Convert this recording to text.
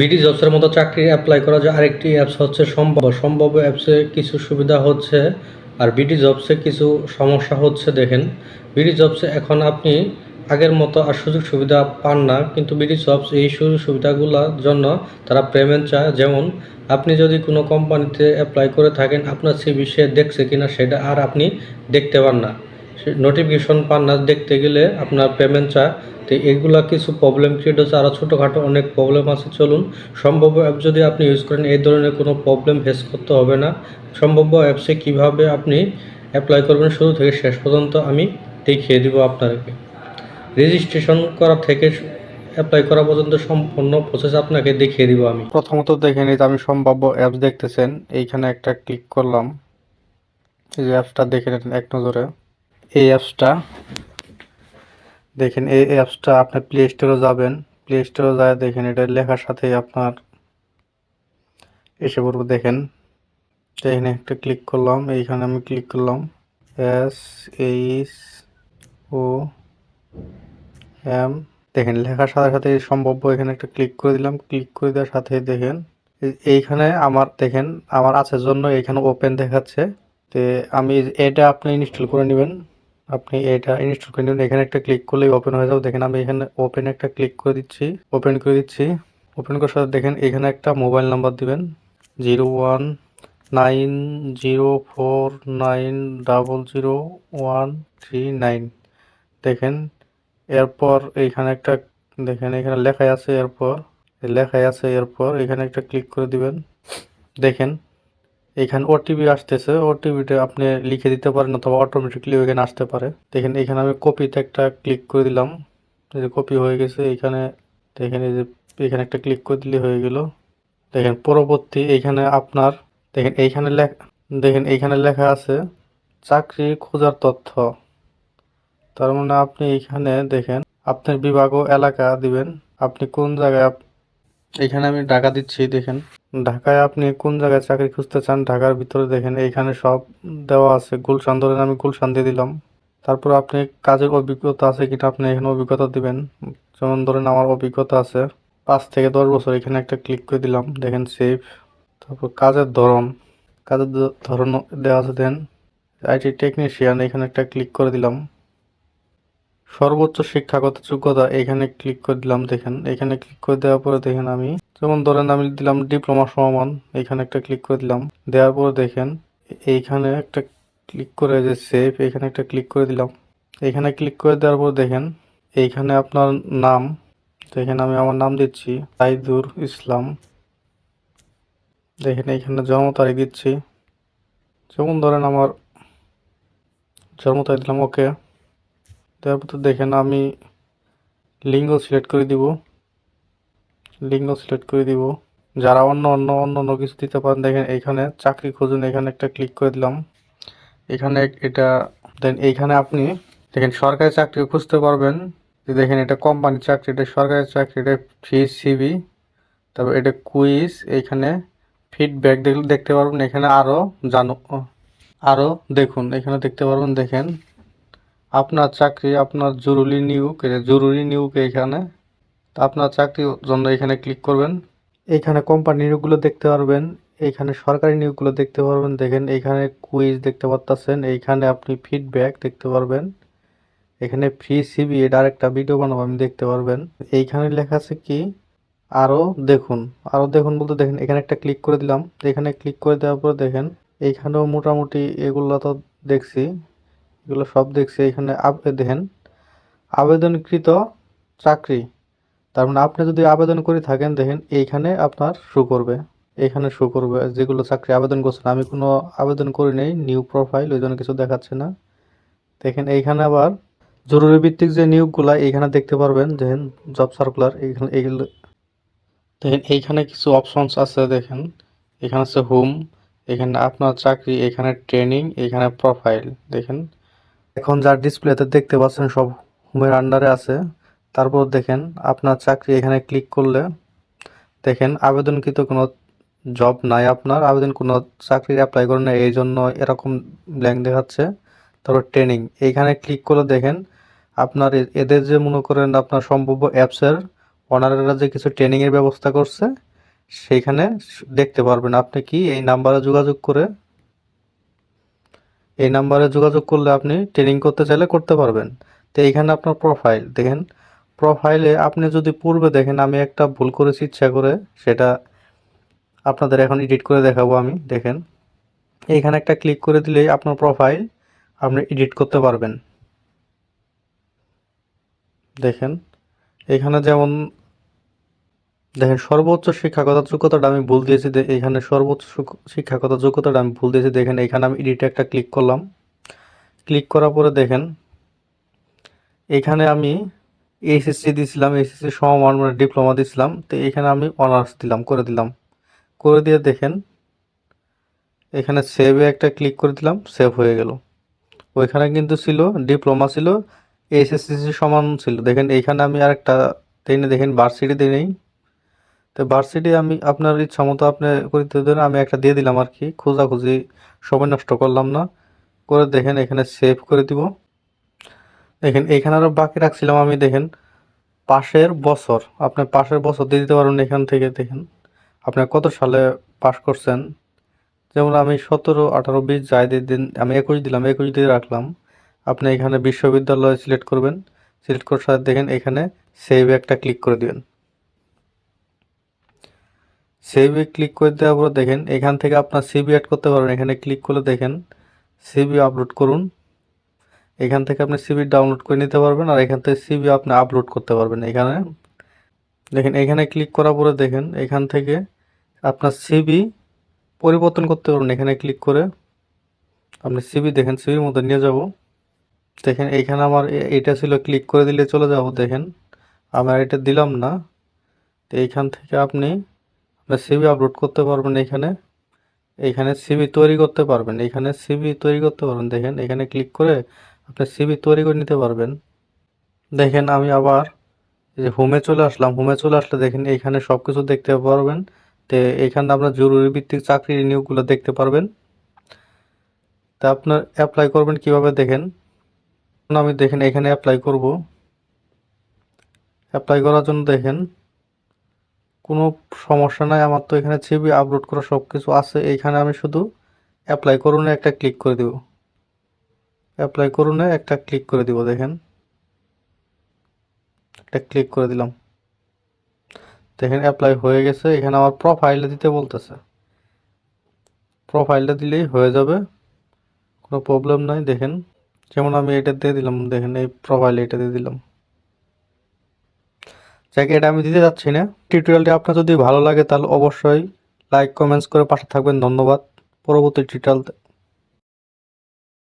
BD জবসের মতো চাকরি apply করা যায় আরেকটি অ্যাপস হচ্ছে সম্ভব সম্ভব অ্যাপসে কিছু সুবিধা হচ্ছে আর বিডি জবসে কিছু সমস্যা হচ্ছে দেখেন। বিডি জবসে এখন আপনি আগের মতো আর সুযোগ সুবিধা পান না, কিন্তু বিডি জবস এই সুযোগ সুবিধাগুলোর জন্য তারা পেমেন্ট চায়। যেমন, আপনি যদি কোনো কোম্পানিতে অ্যাপ্লাই করে থাকেন, আপনার সিভি সে দেখছে কিনা সেটা আর আপনি দেখতে পান না। নোটিফিকেশন পান না, দেখতে গেলে আপনার পেমেন্ট চায়। তো এগুলা কিছু প্রবলেম ক্রিয়েট হচ্ছে আরও ছোটোখাটো অনেক প্রবলেম আছে। চলুন, সম্ভাব্য অ্যাপ যদি আপনি ইউজ করেন, এই ধরনের কোনো প্রবলেম ফেস করতে হবে না। সম্ভাব্য অ্যাপসে কীভাবে আপনি অ্যাপ্লাই করবেন, শুরু থেকে শেষ পর্যন্ত আমি দেখিয়ে দিব আপনাকে রেজিস্ট্রেশন করা থেকে অ্যাপ্লাই করা পর্যন্ত সম্পূর্ণ প্রসেস আপনাকে দেখিয়ে দিব আমি। প্রথমত দেখে নিই আমি সম্ভাব্য অ্যাপস দেখতেছেন। এইখানে একটা ক্লিক করলাম। এই যে অ্যাপসটা দেখে নিন এক নজরে। এই অ্যাপসটা দেখেন, এই অ্যাপসটা আপনি প্লে স্টোরে যাবেন। প্লে স্টোরে যায়, দেখেন, এটা লেখার সাথেই আপনার এসে পড়বে, দেখেন। এখানে একটা ক্লিক করলাম, এইখানে আমি ক্লিক করলাম। এস এইচ ও এম দেখেন, লেখার সাথে সাথে সম্ভাব্য এখানে একটা ক্লিক করে দিলাম। ক্লিক করে দেওয়ার সাথে দেখেন এইখানে আমার, দেখেন, আমার আছে জন্য এখানে ওপেন দেখাচ্ছে। তে আমি এটা আপনি ইনস্টল করে নেবেন। আপনি এটা ইনস্টল করে নেবেন এখানে একটা ক্লিক করলেই ওপেন হয়ে যাবে। দেখেন আমি এখানে ওপেন একটা ক্লিক করে দিচ্ছি। ওপেন করে দিচ্ছি। ওপেন করার সাথে দেখেন এখানে একটা মোবাইল নাম্বার দিবেন। Zero one nine zero four nine double zero one three nine দেখেন, এরপর এইখানে একটা, দেখেন এখানে লেখাই আছে এরপর। লেখাই আছে এরপর এখানে একটা ক্লিক করে দিবেন। দেখেন এখানে ওটিপি আসতেছে ওটিপিটা আপনি লিখে দিতে পারেন অথবা অটোমেটিকলি ওইখানে আসতে পারে। দেখেন, এখানে আমি কপিতে একটা ক্লিক করে দিলাম। এই যে কপি হয়ে গেছে, এখানে দেখেন এই যে এখানে একটা ক্লিক করে দিলে হয়ে গেল। দেখেন, পরবর্তী এইখানে আপনার, দেখেন, এইখানে লেখা, দেখেন এইখানে লেখা আছে চাকরি খোঁজার তথ্য। তার মানে আপনি এইখানে দেখেন, আপনার বিভাগ ও এলাকা দিবেন, আপনি কোন জায়গায় এখানে আমি ঢাকা দিচ্ছি, দেখেন। ঢাকায় আপনি কোন জায়গায় চাকরি খুঁজতে চান, ঢাকার ভিতরে দেখেন, এইখানে সব দেওয়া আছে। গুলশান ধরেন, আমি গুলশান দিয়ে দিলাম। তারপর আপনি কাজের অভিজ্ঞতা আছে কিনা আপনি এখানে অভিজ্ঞতা দিবেন। যেমন ধরেন, আমার অভিজ্ঞতা আছে। পাঁচ থেকে দশ বছর এখানে একটা ক্লিক করে দিলাম, দেখেন সেভ তারপর কাজের ধরন। কাজের ধরন দেওয়া আছে, দেন আইটি টেকনিশিয়ান এখানে একটা ক্লিক করে দিলাম। সর্বোচ্চ শিক্ষাগত যোগ্যতা এখানে ক্লিক করে দিলাম, দেখেন। এখানে ক্লিক করে দেওয়ার পরে দেখেন আমি যেমন ধরেন আমি দিলাম ডিপ্লোমা সমান, এখানে একটা ক্লিক করে দিলাম। দেওয়ার পর দেখেন, এইখানে একটা ক্লিক করে যে সেভ এখানে একটা ক্লিক করে দিলাম। এখানে ক্লিক করে দেওয়ার পর দেখেন, এইখানে আপনার নাম, দেখেন আমি আমার নাম দিচ্ছি, সাইদুর ইসলাম। দেখেন এইখানে জন্ম তারিখ দিচ্ছি। যেমন ধরেন আমার জন্ম তারিখ দিলাম ওকে তারপর তো দেখেন আমি লিঙ্গ সিলেক্ট করে দিব। লিঙ্গ সিলেক্ট করে দিব। যারা অন্য অন্য অন্য অন্য কিছু দিতে পারেন, দেখেন এখানে চাকরি খুঁজুন, এখানে একটা ক্লিক করে দিলাম। এখানে এটা দেন এইখানে আপনি দেখেন সরকারি চাকরি খুঁজতে পারবেন। যে দেখেন এটা কোম্পানির চাকরি, এটা সরকারি চাকরি, এটা ফ্রি সিবি তারপর এটা কুইজ এখানে ফিডব্যাক দেখলে দেখতে পারবেন। এখানে আরও জানো আরও দেখুন, এখানে দেখতে পারবেন, দেখেন। আপনার চাকরি, আপনার জরুরি নিয়োগ জরুরি নিয়োগ এখানে তা আপনার চাকরির জন্য এখানে ক্লিক করবেন। এখানে কোম্পানি নিয়োগগুলো দেখতে পারবেন এইখানে সরকারি নিয়োগগুলো দেখতে পারবেন, দেখেন এখানে কুইজ দেখতে পাচ্ছেন এইখানে আপনি ফিডব্যাক দেখতে পারবেন, এখানে ফ্রি সিবি এটা আরেকটা ভিডিও বানাবো, আমি দেখতে পারবেন। এইখানে লেখা আছে কি? আরও দেখুন আরও দেখুন বলতে দেখেন, এখানে একটা ক্লিক করে দিলাম, এখানে ক্লিক করে দেওয়ার পরে দেখেন এইখানেও মোটামুটি এগুলো তো দেখছি, এগুলো সব দেখছি, এখানে দেখেন, আবেদনকৃত চাকরি। তার মানে আপনি যদি আবেদন করে থাকেন, দেখেন এইখানে আপনার শো করবে, এখানে শো করবে, যেগুলো চাকরি আবেদন করছেন। আমি কোনো আবেদন করি নেই নিউ প্রোফাইল ওই জন্য কিছু দেখাচ্ছে না। দেখেন এইখানে আবার জরুরি ভিত্তিক যে নিয়োগগুলা, এইখানে দেখতে পারবেন, দেখেন জব সার্কুলার এইখানে এইগুলো। দেখেন এইখানে কিছু অপশনস আছে, দেখেন। এখানে আছে হোম এখানে আপনার চাকরি, এখানে ট্রেনিং এখানে প্রোফাইল দেখেন। এখন যার ডিসপ্লেতে দেখতে পাচ্ছেন, সব হোমের আন্ডারে আছে। তারপর দেখেন আপনার চাকরি এখানে ক্লিক করলে দেখেন আবেদনকৃত কোনো জব নাই আপনার, আবেদন কোনো চাকরির অ্যাপ্লাই করেন এই জন্য এরকম ব্ল্যাঙ্ক দেখাচ্ছে। তারপর ট্রেনিং এইখানে ক্লিক করলে দেখেন আপনার এদের যে মনে করেন আপনার সম্ভাব্য অ্যাপসের ওনারা যে কিছু ট্রেনিংয়ের ব্যবস্থা করছে, সেইখানে দেখতে পারবেন আপনি কি এই নাম্বারে যোগাযোগ করে, এই নাম্বারে যোগাযোগ করলে আপনি ট্রেনিং করতে চাইলে করতে পারবেন। তো এইখানে আপনার প্রোফাইল দেখেন প্রোফাইলে আপনি যদি পূর্বে দেখেন আমি একটা ভুল করেছি, ইচ্ছা করে, সেটা আপনাদের এখন এডিট করে দেখাবো আমি, দেখেন। এইখানে একটা ক্লিক করে দিলেই আপনার প্রোফাইল আপনি এডিট করতে পারবেন। দেখেন, এখানে যেমন, দেখেন, সর্বোচ্চ শিক্ষাগত যোগ্যতাটা আমি ভুল দিয়েছি এখানে সর্বোচ্চ শিক্ষাগত যোগ্যতাটা আমি ভুল দিয়েছি, দেখেন, এখানে আমি এডিটে একটা ক্লিক করলাম। ক্লিক করার পরে দেখেন, এখানে আমি এইচএসসি দিয়েছিলাম এইচএসসি সমমান মানে ডিপ্লোমা দিয়েছিলাম তো এখানে আমি অনার্স দিলাম, করে দিলাম। করে দিয়ে দেখেন, এখানে সেভে একটা ক্লিক করে দিলাম সেভ হয়ে গেল। ওইখানে কিন্তু ছিল ডিপ্লোমা ছিল এইচএসসি সমান ছিল। দেখেন এইখানে আমি আরেকটা দিনে দেখেন ভার্সিটি দিয়ে নেই। তো ভার্সিটি আমি আপনার ইচ্ছা মতো আপনি করে দেন আমি একটা দিয়ে দিলাম আর কি, খোঁজাখুঁজি, সময় নষ্ট করলাম না। করে দেখেন, এখানে সেভ করে দিব। দেখেন, এখানে আরও বাকি রাখছিলাম আমি, দেখেন, পাশের বছর, আপনার পাশের বছর দিয়ে দিতে পারবেন এখান থেকে, দেখেন আপনি কত সালে পাশ করছেন? যেমন আমি সতেরো, আঠারো, বিশ, যাই দিন, আমি একুশ দিলাম, একুশ দিয়ে রাখলাম। আপনি এখানে বিশ্ববিদ্যালয় সিলেক্ট করবেন সিলেক্ট করার সাথে দেখেন, এখানে সেভ একটা ক্লিক করে দিবেন। সেভে ক্লিক করে দেওয়ার পর দেখেন, এখান থেকে আপনার সিবি অ্যাড করতে পারবেন, এখানে ক্লিক করলে দেখেন সিবি আপলোড করুন। এখান থেকে আপনি সিবি ডাউনলোড করে নিতে পারবেন আর এখান থেকে সিবি আপনি আপলোড করতে পারবেন এখানে। দেখেন, এখানে ক্লিক করার পরে দেখেন, এখান থেকে আপনার সিবি পরিবর্তন করতে পারবেন এখানে ক্লিক করে। আপনি সিবি দেখেন সিবির মধ্যে নিয়ে যাব। দেখেন এইখানে আমার এ- এইটা ছিল ক্লিক করে দিলে চলে যাব, দেখেন। আমার এটা দিলাম না। তো এইখান থেকে আপনি আপনার সিবি আপলোড করতে পারবেন এখানে। এইখানে সিবি তৈরি করতে পারবেন, এখানে সিবি তৈরি করতে পারবেন, দেখেন। এখানে ক্লিক করে আপনি সিবি তৈরি করে নিতে পারবেন। দেখেন আমি আবার যে হোমে চলে আসলাম হোমে চলে আসলে দেখেন এইখানে সব কিছু দেখতে পারবেন। তো এইখানে আপনার জরুরি ভিত্তিক চাকরির নিয়োগগুলো দেখতে পারবেন। তা আপনার অ্যাপ্লাই করবেন কীভাবে দেখেন? আমি দেখেন এখানে অ্যাপ্লাই করব। অ্যাপ্লাই করার জন্য দেখেন, কোনো সমস্যা নাই, আমার তো এখানে ছবি আপলোড করা সব কিছু আছে। এইখানে আমি শুধু অ্যাপ্লাই করুন, একটা ক্লিক করে দিব। অ্যাপ্লাই করুনে একটা ক্লিক করে দিব, দেখেন। একটা ক্লিক করে দিলাম। দেখেন অ্যাপ্লাই হয়ে গেছে। এখানে আমার প্রোফাইলে দিতে বলতেছে। প্রোফাইলটা দিলেই হয়ে যাবে। কোনো প্রবলেম নাই, দেখেন। যেমন আমি এটা দিয়ে দিলাম, দেখেন, এই প্রোফাইলে এটা দিয়ে দিলাম। যাকে, এটা আমি দিতে যাচ্ছি না। টিউটোরিয়ালটি আপনার যদি ভালো লাগে, তাহলে অবশ্যই লাইক কমেন্টস করে পাশে থাকবেন। ধন্যবাদ। পরবর্তী টিউটোরিয়াল